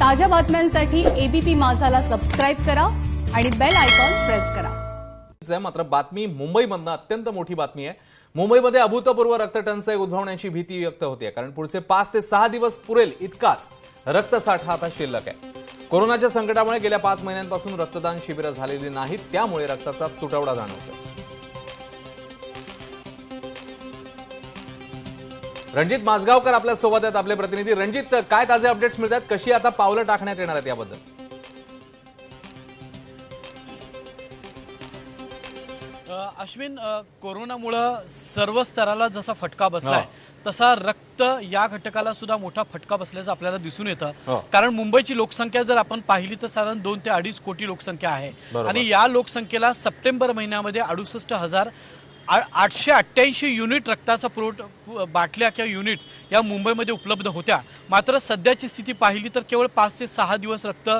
ताज्या बातम्यांसाठी ABP माझाला subscribe करा आणि बेल आयकॉन प्रेस करा. मात्र बातमी मुंबईमधनं अत्यंत मोठी बातमी आहे. मुंबईमध्ये अभूतपूर्व रक्तटंचाई उद्भवण्याची भीती व्यक्त होते कारण पुढचे पाच ते सहा दिवस पुरेल इतकाच रक्तसाठा आता शिल्लक आहे. कोरोनाच्या संकटामुळे गेल्या पाच महिन्यांपासून रक्तदान शिबिरं झालेली नाहीत त्यामुळे रक्ताचा तुटवडा जाणवतो रणजित माजगावकर आपल्यासोबत आहेत आपले प्रतिनिधी. रणजित काय ताजे अपडेट्स मिळतात? कशी आता पावलं टाकण्यात येणार आहेत याबद्दल? अश्विन कोरोनामुळं सर्व स्तराला जसा फटका बसलाय तसा रक्त या घटकाला सुद्धा मोठा फटका बसल्याचं आपल्याला दिसून हो. येतं कारण मुंबईची लोकसंख्या जर आपण पाहिली तर साधारण दोन ते अडीच कोटी लोकसंख्या आहे. आणि या लोकसंख्येला सप्टेंबर महिन्यामध्ये अडुसष्ट हजार आ- आठशे अठ्ठ्याऐंशी युनिट रक्ताचा पुरवठा बाटल्या किंवा युनिट या मुंबईमध्ये उपलब्ध होत्या मात्र सध्याची स्थिती पाहिली तर केवळ पाच ते सहा दिवस रक्त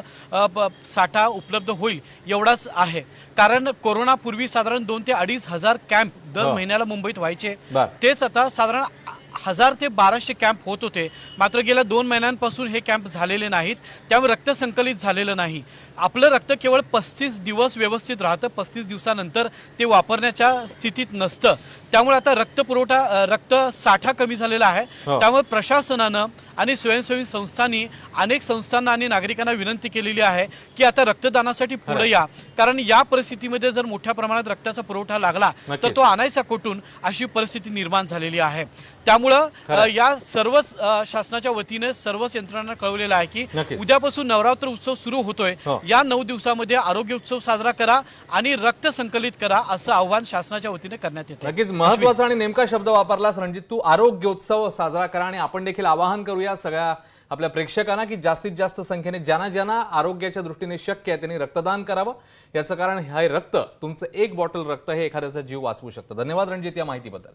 साठा उपलब्ध होईल एवढाच आहे कारण कोरोनापूर्वी साधारण दोन ते अडीच हजार कॅम्प दर हो. महिन्याला मुंबईत व्हायचे. तेच आता साधारण हजार ते बाराशे कॅम्प होत होते. मात्र गेल्या दोन महिन्यांपासून हे कॅम्प झालेले नाहीत. त्यामुळे रक्त संकलित झालेलं नाही. आपलं रक्त केवळ पस्तीस दिवस व्यवस्थित राहतं. पस्तीस दिवसानंतर ते वापरण्याच्या स्थितीत नसतं. त्यामुळे आता रक्त पुरवठा रक्त साठा कमी झालेला आहे. हो. त्यामुळे प्रशासनानं आणि स्वयंसेवी संस्थांनी अनेक संस्थांना आणि नागरिकांना विनंती केलेली आहे की आता रक्तदानासाठी. पुढे या. कारण या परिस्थितीमध्ये जर मोठ्या प्रमाणात रक्ताचा पुरवठा लागला तर. तो आणायचा कुठून अशी परिस्थिती निर्माण झालेली आहे. त्यामुळं या सर्वच शासनाच्या वतीने सर्वच यंत्रणांना कळवलेलं आहे की. उद्यापासून नवरात्र उत्सव सुरू होतोय. हो. या नऊ दिवसामध्ये आरोग्य उत्सव साजरा करा आणि रक्त संकलित करा असं आव्हान शासनाच्या वतीने करण्यात येते नक्कीच. महत्त्वाचा आणि नेमका शब्द वापरलास रणजित तू आरोग्योत्सव साजरा करा आणि आपण देखील आवाहन करूया सगळ्या आपल्या प्रेक्षकांना की जास्तीत जास्त संख्येने ज्यांना ज्यांना आरोग्याच्या दृष्टीने शक्य आहे त्यांनी रक्तदान करावं. याचं कारण हे रक्त तुमचं एक बॉटल रक्त हे एखाद्याचा जीव वाचवू शकतं. धन्यवाद रणजित या माहितीबद्दल.